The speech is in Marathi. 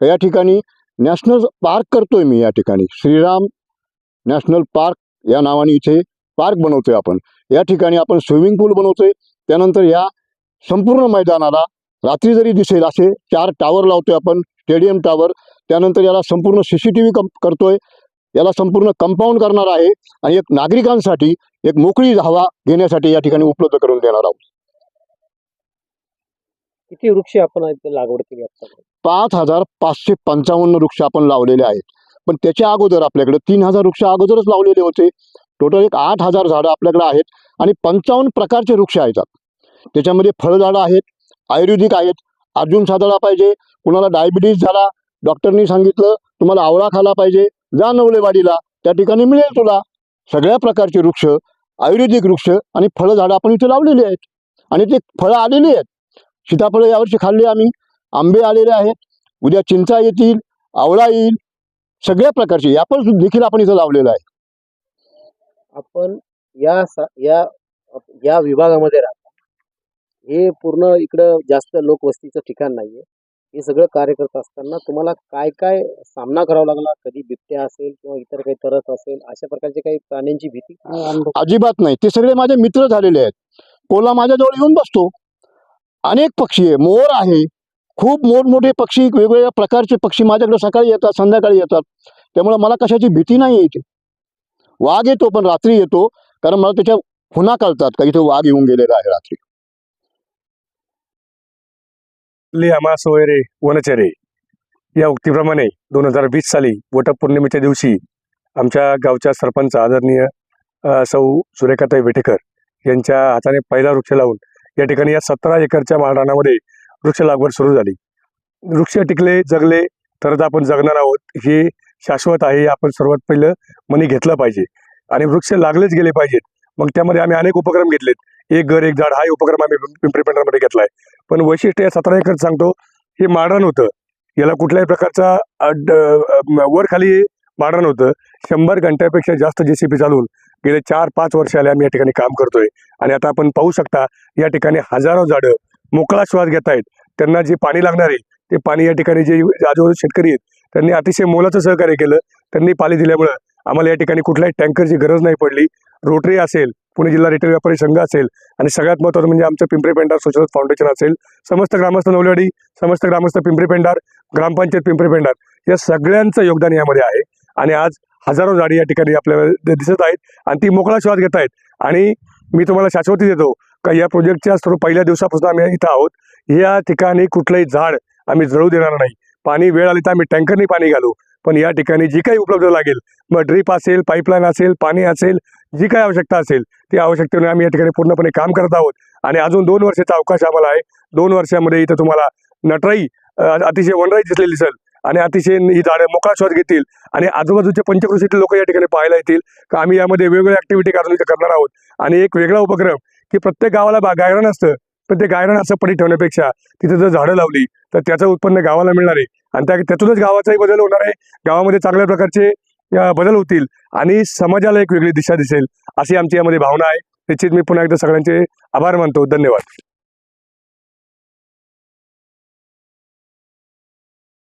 का या ठिकाणी नॅशनल पार्क करतोय मी या ठिकाणी. श्रीराम नॅशनल पार्क या नावाने इथे पार्क बनवतोय आपण. या ठिकाणी आपण स्विमिंग पूल बनवतोय. त्यानंतर या संपूर्ण मैदानाला रात्री जरी दिसेल असे चार टावर लावतोय आपण स्टेडियम टावर त्यानंतर याला संपूर्ण सी सी टी व्ही करतोय. याला संपूर्ण कंपाऊंड करणार आहे. आणि एक नागरिकांसाठी एक मोकळी हवा घेण्यासाठी या ठिकाणी उपलब्ध करून देणार आहोत. किती वृक्ष आपण इथे लागवड केली आता पाच हजार पाचशे पंचावन्न वृक्ष आपण लावलेले आहेत. पण त्याच्या अगोदर आपल्याकडे तीन हजार वृक्ष अगोदरच लावलेले होते. टोटल एक आठ हजार झाडं आपल्याकडे आहेत आणि पंचावन्न प्रकारचे वृक्ष आहेत. त्याच्यामध्ये फळझाडं आहेत आयुर्वेदिक आहेत अर्जुन साधळा पाहिजे कुणाला डायबिटीज झाला डॉक्टरनी सांगितलं तुम्हाला आवळा खाला पाहिजे जा नवलेवाडीला त्या ठिकाणी मिळेल तुला. सगळ्या प्रकारचे वृक्ष आयुर्वेदिक वृक्ष आणि फळझाडं आपण इथे लावलेली आहेत. आणि ते फळं आलेली आहेत. सीताफळं यावर्षी खाल्ली आम्ही. आंबे आलेले आहेत. उद्या चिंचा येतील आवळा येईल. सगळ्या प्रकारचे. ॲपल देखील आपण इथं लावलेलं आहे. आपण या सा- या या विभागामध्ये राहता. हे पूर्ण इकडं जास्त लोकवस्तीचं ठिकाण नाहीये. हे सगळं कार्य करत असताना तुम्हाला काय काय सामना करावा लागला? कधी बिबट्या असेल किंवा इतर काही तरस असेल अशा प्रकारचे काही प्राण्यांची भीती? तुम्ही अनुभव- अजिबात नाही. ते सगळे माझे मित्र झालेले आहेत. कोला माझ्याजवळ येऊन बसतो. अनेक पक्षी आहे. मोर आहे. खूप मोठमोठे पक्षी वेगवेगळ्या प्रकारचे पक्षी माझ्याकडे सकाळी येतात संध्याकाळी येतात. त्यामुळे मला कशाची भीती नाही इथे. वाघ येतो पण रात्री येतो. कारण मला त्याच्या खुना कळतात का इथे वाघ येऊन गेलेला आहे रात्री. आम्हा सोयरे वनचरे या उक्तीप्रमाणे दोन हजार वीस साली वटपौर्णिमेच्या दिवशी आमच्या गावच्या सरपंच आदरणीय सौ सुरेखाताई वेटेकर यांच्या हाताने पहिला वृक्ष लावून या ठिकाणी या सतरा एकरच्या माळरानामध्ये वृक्ष लागवड सुरू झाली. वृक्ष टिकले जगले तरच आपण जगणार आहोत हे शाश्वत आहे हे आपण सर्वात पहिलं मनी घेतलं पाहिजे. आणि वृक्ष लागलेच गेले पाहिजेत. मग त्यामध्ये आम्ही अनेक उपक्रम घेतलेत. एक घर एक झाड हा उपक्रम आम्ही पिंपरी घेतला आहे पण वैशिष्ट्य या सतरा एकर सांगतो हे माळरान होतं. याला कुठल्याही प्रकारचा वर खाली माळरान होतं. शंभर घंट्यापेक्षा जास्त जे सी पी चालवून गेले चार पाच वर्ष आले आम्ही या ठिकाणी काम करतोय. आणि आता आपण पाहू शकता या ठिकाणी हजारो झाडं मोकळा श्वास घेत आहेत त्यांना जे पाणी लागणार आहे ते पाणी या ठिकाणी जे आजूबाजू शेतकरी आहेत त्यांनी अतिशय मोलाचं सहकार्य केलं. त्यांनी पाणी दिल्यामुळं आम्हाला या ठिकाणी कुठल्याही टँकरची गरज नाही पडली. रोटरी असेल पुणे जिल्हा रिटेल व्यापारी संघ असेल आणि सगळ्यात महत्त्वाचं म्हणजे आमचं पिंपरी पेंडार सोशल फाउंडेशन असेल. समस्त ग्रामस्थ नवलवाडी समस्त ग्रामस्थ पिंपरी पेंडार ग्रामपंचायत पिंपरी पेंडार या सगळ्यांचं योगदान यामध्ये आहे. आणि आज हजारो झाडी या ठिकाणी आपल्याला दिसत आहेत आणि ती मोकळा श्वास घेत आहेत. आणि मी तुम्हाला शाश्वती देतो का या प्रोजेक्टच्या सर्व पहिल्या दिवसापासून आम्ही इथं आहोत. या ठिकाणी कुठलंही झाड आम्ही जळू देणार नाही. पाणी वेळ आली तर आम्ही टँकरनी पाणी घालू. पण या ठिकाणी जी काही उपलब्ध लागेल मग ड्रीप असेल पाईपलाईन असेल पाणी असेल जी काही आवश्यकता असेल ती आवश्यकतेने आम्ही या ठिकाणी पूर्णपणे काम करत आहोत. आणि अजून दोन वर्षाचा अवकाश आम्हाला आहे. दोन वर्षामध्ये इथं तुम्हाला नटराई अतिशय वनराई दिसलेली दिसेल. आणि अतिशय ही झाडं मोकळा श्वास घेतील आणि आजूबाजूचे पंचकृषीतील लोक या ठिकाणी पाहायला येतील. का आम्ही यामध्ये वेगवेगळ्या ऍक्टिव्हिटी करून करणार आहोत. आणि एक वेगळा उपक्रम की प्रत्येक गावाला बा गायरान असतं. पण ते गायरण असं पडी ठेवण्यापेक्षा तिथे जर झाडं लावली तर त्याचं उत्पन्न गावाला मिळणार आहे. आणि त्या त्यातूनच गावाचाही बदल होणार आहे. गावामध्ये चांगल्या प्रकारचे बदल होतील आणि समाजाला एक वेगळी दिशा दिसेल अशी आमची यामध्ये भावना आहे. निश्चित मी पुन्हा एकदा सगळ्यांचे आभार मानतो. धन्यवाद.